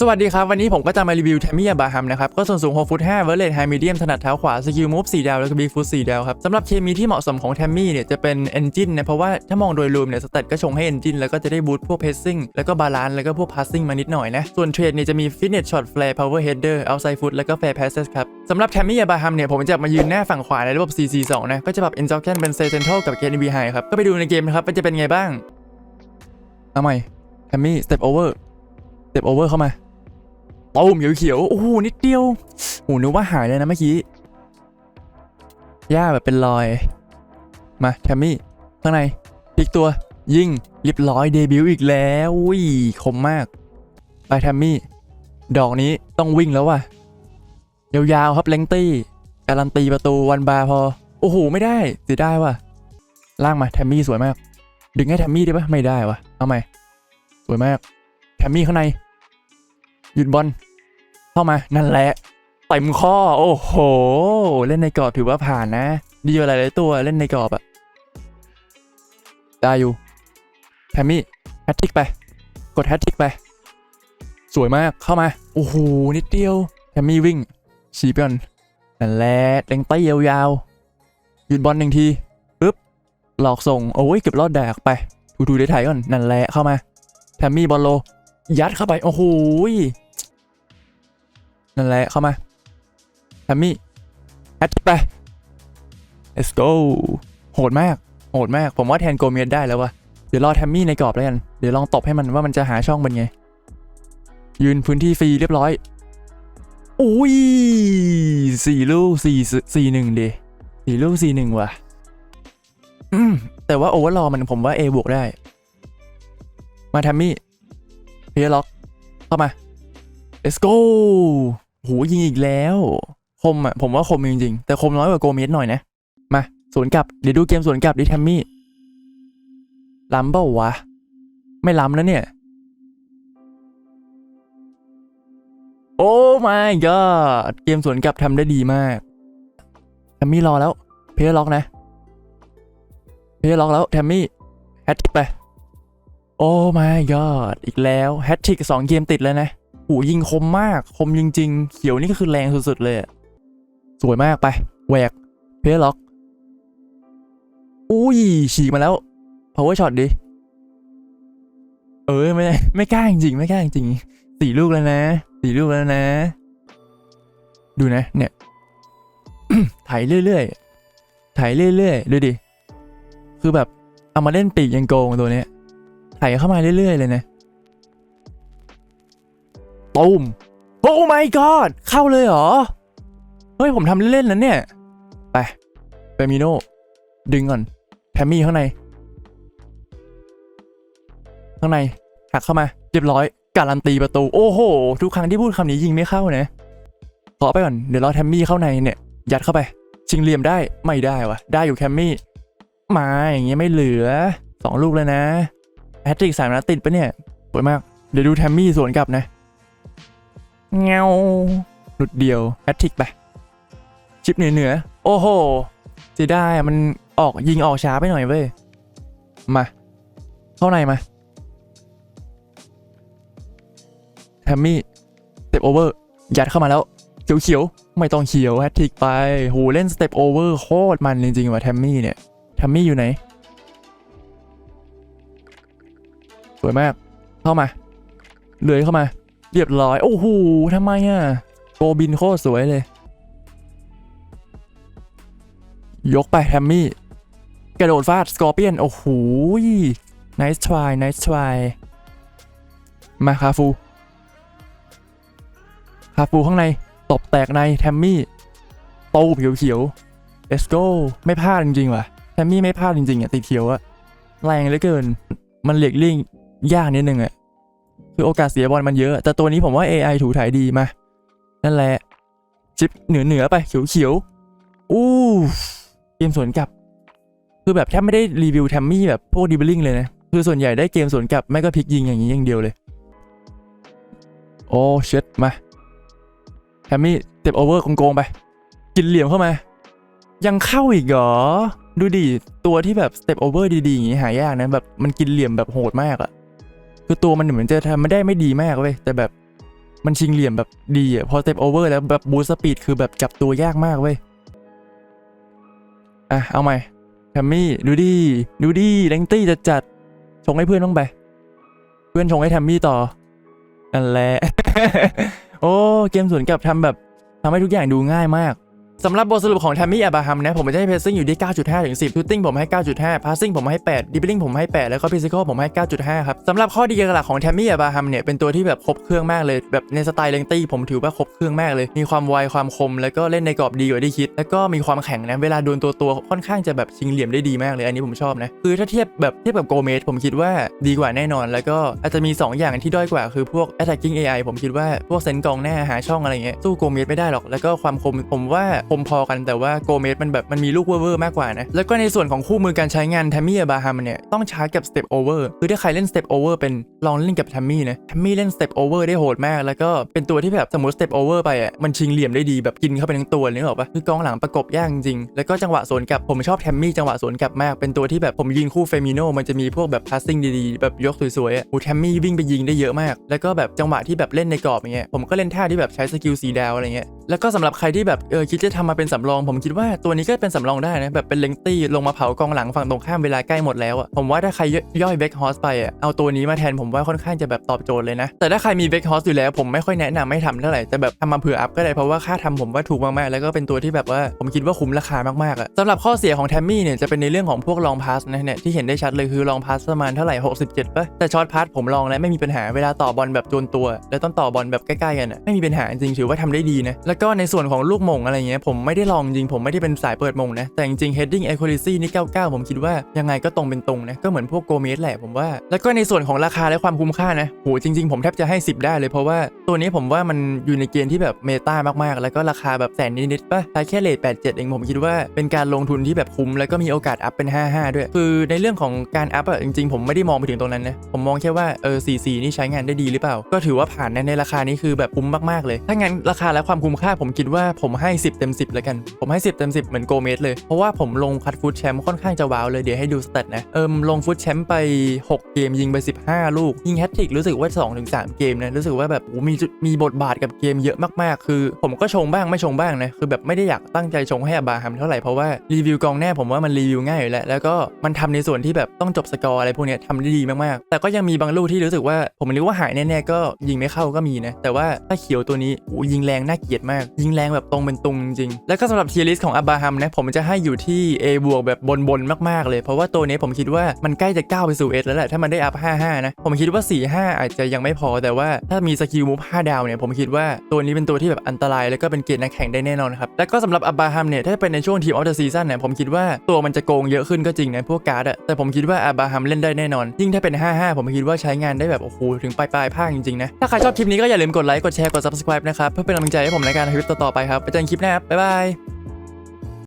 สวัสดีครับ วันนี้ผมก็จะมารีวิวแทมมี่บาฮัมนะครับ ก็ส่วนสูง6ฟุต5เวอร์เลตไฮมีเดียมถนัดเท้าขวา สกิลมูฟ4ดาว แล้วก็บิ๊กฟุต4ดาวครับสำหรับเคมีที่เหมาะสมของแทมมี่เนี่ย จะเป็นเอนจินนะ เพราะว่าถ้ามองโดยรวมเนี่ย สเตตก็ชงให้เอนจินแล้วก็จะได้บูสต์พวกเพสซิ่งแล้วก็บาลานซ์แล้วก็พวกพาสซิ่งมานิดหน่อยนะ ส่วนเทรดเนี่ยจะมีฟิตเนสช็อตแฟร์พาวเวอร์เฮดเดอร์เอาไซฟุตแล้วก็แฟร์พาสเซสครับสำหรับแทมมี่บาฮัมเนี่ยผมจะมายืนหน้าฝั่งขวาในระบบ 4-4-2 นะก็จะปรับเอนจอแคนเป็นเซเซนทัลกับเกนบีไฮครับก็ไปดูในเกมนะครับว่าจะเป็นไงบ้างเอาใหม่แทมมี่สเต็ปโอเวอร์สเต็ปโอเวอร์เข้ามา ตูมเขียวๆโอ้โหนิดเดียวโอ้นึกว่าหายเลยนะเมื่อกี้ย่าแบบเป็นรอย มาแทมมี่ข้างในพลิกตัวยิงเรียบร้อยเดบิวต์อีกแล้วอุ้ยคมมาก ไปแทมมี่ ดอกนี้ต้องวิ่งแล้วว่ะยาวๆครับเลงตี้การันตีประตูวันบาพอ โอ้โห ไม่ได้เสียได้ว่ะล่างมาแทมมี่สวยมาก ดึงให้แทมมี่ได้ปะไม่ได้วะเอาใหม่สวยมากแทมมี่ข้างในหยุดบอล เข้ามานั่นแหละเต็มข้อ โอ้โห เล่นในกรอบถือว่าผ่านนะ ดีกว่าหลายๆตัวเล่นในกรอบอะได้อยู่แทมมี่แฮตทริกไป กดแฮตทริกไป สวยมากเข้ามา โอ้โห นิดเดียวแทมมี่วิ่งฉีบก่อนนั่นแหละเล็งไต้ยาวๆหยุดบอลหนึ่งทีปึ๊บหลอกส่งโอ้ยเก็บรอดแดกไปทูๆได้ถ่ายก่อนนั่นแหละเข้ามาแทมมี่บอลโล ยัดเข้าไป โอ้โห นั่นแหละเข้ามาแทมมี่แอดไป let's go โหดมาก โหดมาก ผมว่าแทนโกเมียได้แล้ววะเดี๋ยวรอแทมมี่ในกรอบแล้วกัน เดี๋ยวลองตบให้มันว่ามันจะหาช่องเป็นไง ยืนพื้นที่ฟรีเรียบร้อย อุ้ยสี่ลูกสี่สี่หนึ่งเดสี่ลูกสี่หนึ่งว่ะแต่ว่าโอเวอร์ลมันผมว่า A บวกได้ มาแทมมี่เพียล็อก เข้ามา let's go โหยิงอีกแล้ว คมอะผมว่าคมจริงๆแต่คมน้อยกว่าโกเมสหน่อยนะ มาสวนกลับ เดี๋ยวดูเกมสวนกลับดิแทมมี่ล้ำเปล่าวะ ไม่ล้ำแล้วเนี่ย โอ้ my god เกมสวนกลับทำได้ดีมากแทมมี่รอแล้ว เพย์ล็อกนะ เพย์ล็อกแล้วแทมมี่แฮตทริกไป โอ้ my god อีกแล้วแฮตทริกสองเกมติดแล้วนะ หยิงคมมากคมจริง ๆ เขียวนี่ก็คือแรงสุดๆเลยสวยมากไปแหวกเพลล็อก อุ้ยฉีกมาแล้ว power shot ดิ เออไม่ไม่กล้าจริงๆไม่กล้าจริงสี่ลูกแล้วนะสี่ลูกแล้วนะ ดูนะ เนี่ยถ่ายเรื่อยๆถ่ายเรื่อยๆดูดิ คือแบบเอามาเล่นปีกยังโกงตัวเนี้ยถ่ายเข้ามาเรื่อยๆเลยนะ ตูมโอ้ my god เข้าเลยเหรอ เฮ้ย ผมทำเล่นๆนะเนี่ย ไปเปมิโนดึงก่อนแทมมี่ข้างใน ข้างในหักเข้ามาเรียบร้อย การันตีประตู โอ้โห ทุกครั้งที่พูดคำนี้ยิงไม่เข้านะขอไปก่อน เดี๋ยวรอแทมมี่เข้าในเนี่ย ยัดเข้าไป ชิงเหลี่ยมได้ ไม่ได้วะได้อยู่แทมมี่ มาอย่างเงี้ยไม่เหลือสองลูกเลยนะแฮตติกสามนัดติดปะเนี่ยสวยมาก เดี๋ยวดูแทมมี่สวนกลับนะ เงาหลุดเดียวแอตทิกไปชิปเหนือเหนือโอ้โหจะได้มันออกยิงออกช้าไปหน่อยเว้ยมา เข้าในมาแฮมมี่สเต็ปโอเวอร์ยัดเข้ามาแล้วเขียวเขียวๆไม่ต้องเขียวแฮตทิกไปโหเล่นสเต็ปโอเวอร์โคตรมันจริงๆว่ะแทมมี่เนี่ยแทมมี่อยู่ไหนสวยมาก เข้ามาเลื้อยเข้ามา เรียบร้อย โอ้โหทำไมอะโกบินโคตรสวยเลย ยกไปแฮมมี่ กระโดดฟาด สกอร์เปียน โอ้โห nice try nice try มาคาฟู คาฟูข้างใน ตบแตกในแทมมี่โตูบเขียวๆ let's go ไม่พลาดจริงๆว่ะแทมมี่ไม่พลาดจริงๆอะติดเขียวอะแรงเหลือเกิน มันเหลียกเลี่ยงยากนิดนึงอะ คือโอกาสเสียบอลมันเยอะ แต่ตัวนี้ผมว่า AI ถูถ่ายดีมา นั่นแหละชิปเหนือเหนือไปเขียวเขียวๆอู้เกมสวนกลับ คือแบบแทบไม่ได้รีวิวแทมมี่แบบพวกดิบลิงเลยนะ คือส่วนใหญ่ได้เกมสวนกลับ ไม่ก็พลิกยิงอย่างนี้อย่างเดียวเลย โอ้เช็ดมาแทมมี่เต็บโอเวอร์โกงๆไป กินเหลี่ยมเข้ามา ยังเข้าอีกเหรอ ดูดิ ตัวที่แบบสเต็ปโอเวอร์ดีๆ อย่างนี้หายากนะ แบบมันกินเหลี่ยมแบบโหดมากอะ คือตัวมันเหมือนจะทำไม่ได้ไม่ดีมากเว้ยแต่แบบมันชิงเหลี่ยมแบบดีอะพอสเต็ปโอเวอร์แล้วแบบบูสต์สปีดคือแบบจับตัวยากมากเว้ยอะเอาใหม่แทมมี่ดูดิดูดิแรงตี้จะจัดชงให้เพื่อนบ้างไปเพื่อนชงให้แทมมี่ต่อนั่นแหละ โอ้ เกมสวนกลับทำแบบทำให้ทุกอย่างดูง่ายมาก สำหรับบทสรุปของแทมมี่อับราฮัมนะผมจะให้เพซซิ่งอยู่ที่ 9.5 ถึง 10 ทูตติ้งผมให้ 9.5 พาสซิ่งผมให้ 8 ดิบลิ่งผมให้ 8 แล้วก็ฟิสิกอลผมให้ 9.5 ครับสำหรับข้อดีหลักของแทมมี่อับราฮัมเนี่ยเป็นตัวที่แบบครบเครื่องมากเลย แบบในสไตล์เลงตี้ผมถือว่าครบเครื่องมากเลย มีความไวความคม แล้วก็เล่นในกรอบดีกว่าที่คิด แล้วก็มีความแข็งนะเวลาโดนตัวตัวค่อนข้างจะแบบชิงเหลี่ยมได้ดีมากเลย อันนี้ผมชอบนะคือถ้าเทียบแบบเทียบกับโกเมสผมคิดว่าดีกว่าแน่นอน แล้วก็อาจจะมี 2 อย่างที่ด้อยกว่าคือพวก attacking AI ผมคิดว่าพวกเซนกองหน้าหาช่องอะไรเงี้ยสู้โกเมสไม่ได้หรอกแล้วก็ความคมผมว่าคมพอกันแต่ว่าโกเมสมันแบบมันมีลูกเวอร์มากกว่านะ แล้วก็ในส่วนของคู่มือการใช้งานแทมมี่บาฮามเนี่ยต้องใช้กับ step over คือถ้าใครเล่น step over เป็นลองเล่นกับแทมมี่นะแทมมี่เล่น step over ได้โหดมากแล้วก็เป็นตัวที่แบบสมมติ step over ไปอะมันชิงเหลี่ยมได้ดีแบบกินเข้าไปทั้งตัวเลยนึกออกปะคือกองหลังประกบยากจริงแล้วก็จังหวะสวนกลับผมชอบแทมมี่จังหวะสวนกลับมากเป็นตัวที่แบบผมยิงคู่เฟมิโนมันจะมีพวกแบบ passing ดีๆแบบยกสวยๆอะโอ้แทมมี่วิ่งไปยิงได้เยอะมาก แล้วก็แบบจังหวะที่แบบเล่นในกรอบอย่างเงี้ยผมก็เล่นท่าที่แบบใช้สกิลสีดาวอะไรเงี้ย แล้วก็สำหรับใครที่แบบเออคิดจะทำมาเป็นสำรอง ผมคิดว่าตัวนี้ก็เป็นสำรองได้นะแบบเป็นเลงตี้ลงมาเผากองหลังฝั่งตรงข้ามเวลาใกล้หมดแล้วอะผมว่าถ้าใครย่อยเบคฮอสไปอะเอาตัวนี้มาแทนผมว่าค่อนข้างจะแบบตอบโจทย์เลยนะ แต่ถ้าใครมีเบคฮอสอยู่แล้วผมไม่ค่อยแนะนำให้ทำเท่าไหร่แต่แบบทำมาเผื่ออัพก็ได้เพราะว่าค่าทำผมว่าถูกมากๆแล้วก็เป็นตัวที่แบบว่าผมคิดว่าคุ้มราคามากๆอะสำหรับข้อเสียของแทมมี่เนี่ยจะเป็นในเรื่องของพวกลองพาสนะเนี่ยที่เห็นได้ชัดเลยคือลองพาสประมาณเท่าไหร่67ป่ะแต่ช็อตพาสผมลองแล้วไม่มีปัญหาเวลาต่อบอลแบบจนตัว แล้วต้องต่อบอลแบบใกล้ๆกันอะไม่มีปัญหาจริงถือว่าทำได้ดีนะแล้วก็ในส่วนของลูกมงอะไรเงี้ยผมไม่ได้ลองจริงผมไม่ได้เป็นสายเปิดมงนะแต่จริงๆ heading accuracy นี่ 99 ผมคิดว่ายังไงก็ตรงเป็นตรงนะก็เหมือนพวกโกเมสแหละผมว่า แล้วก็ในส่วนของราคาและความคุ้มค่านะโหจริง ๆ ผมแทบจะให้ 10 ได้เลยเพราะว่าตัวนี้ผมว่ามันอยู่ในเกณฑ์ที่แบบเมตามากๆ แล้วก็ราคาแบบแสนนิดๆป่ะใช้แค่เลท87 เองผมคิดว่าเป็นการลงทุนที่แบบคุ้มแล้วก็มีโอกาสอัพเป็น 55 ด้วย คือในเรื่องของการอัพอะจริงๆ ผมไม่ได้มองไปถึงตรงนั้นนะผมมองแค่ว่าเออ44นี่ใช้งานได้ดีหรือเปล่า ก็ถือว่าผ่านในราคานี้คือแบบคุ้มมากๆเลย ถ้างั้นราคาและความคุ้มค่าาผมคิดว่าผมให้ 10 เต็ม 10 แล้วกัน ผมให้ 10 เต็ม 10 เหมือนโกเมสเลย เพราะว่าผมลงคัดฟุตแชมป์ค่อนข้างจะว้าวเลย เดี๋ยวให้ดูสเตตนะ เอิมลงฟุตแชมป์ไป 6 เกมยิงไป 15 ลูก ยิงแฮตทริกรู้สึกว่า 2-3 เกมนะ รู้สึกว่าแบบโอ้มีมีบทบาทกับเกมเยอะมากๆ คือ ผมก็ชงบ้างไม่ชงบ้างนะ คือแบบไม่ได้อยากตั้งใจชงให้อาบาฮัมเท่าไหร่เพราะว่ารีวิวกองแน่ผมว่ามันรีวิวง่ายอยู่แล้วแล้วก็มันทำในส่วนที่แบบต้องจบสกอร์อะไรพวกนี้ทำได้ดีมากๆ แต่ก็ยังมีบางลูกที่รู้สึกว่าผมนึกว่าหายแน่ๆก็ยิงไม่เข้าก็มีนะแต่ว่าถ้าเขียวตัวนี้ยิงแรงน่าเกลียดมากยิงแรงแบบตรงเป็นตรงจริงๆแล้วก็สำหรับเทียริสของอับราฮัมนะผมจะให้อยู่ที่ A บวกแบบบนๆมากๆเลย เพราะว่าตัวนี้ผมคิดว่ามันใกล้จะก้าวไปสู่ S แล้วแหละถ้ามันได้อัพ55นะผมคิดว่า 45 อาจจะยังไม่พอแต่ว่าถ้ามีสกิลมูฟ5ดาวเนี่ยผมคิดว่าตัวนี้เป็นตัวที่แบบอันตราย แล้วก็เป็นเกณฑ์นักแข่งได้แน่นอนครับแล้วก็สำหรับอับบราฮัมเนี่ยถ้าเป็นในช่วงทีมออฟเดอะซีซั่นเนี่ยผมคิดว่าตัวมันจะโกงเยอะขึ้นก็จริงนะพวกการ์ดอะแต่ผมคิดว่าอับบราฮัมเล่นได้แน่นอน ยิ่งถ้าเป็น 55 ผมคิดว่าใช้งานได้แบบโอ้โหถึงปลายปลายภาคจริงๆนะถ้าใครชอบคลิปนี้ก็อย่าลืมกดไลค์กดแชร์กด subscribe นะครับเพื่อเป็นกำลังใจให้ผมในการในคลิปต่อๆไปครับไปเจอกันคลิปหน้าครับบ๊ายบาย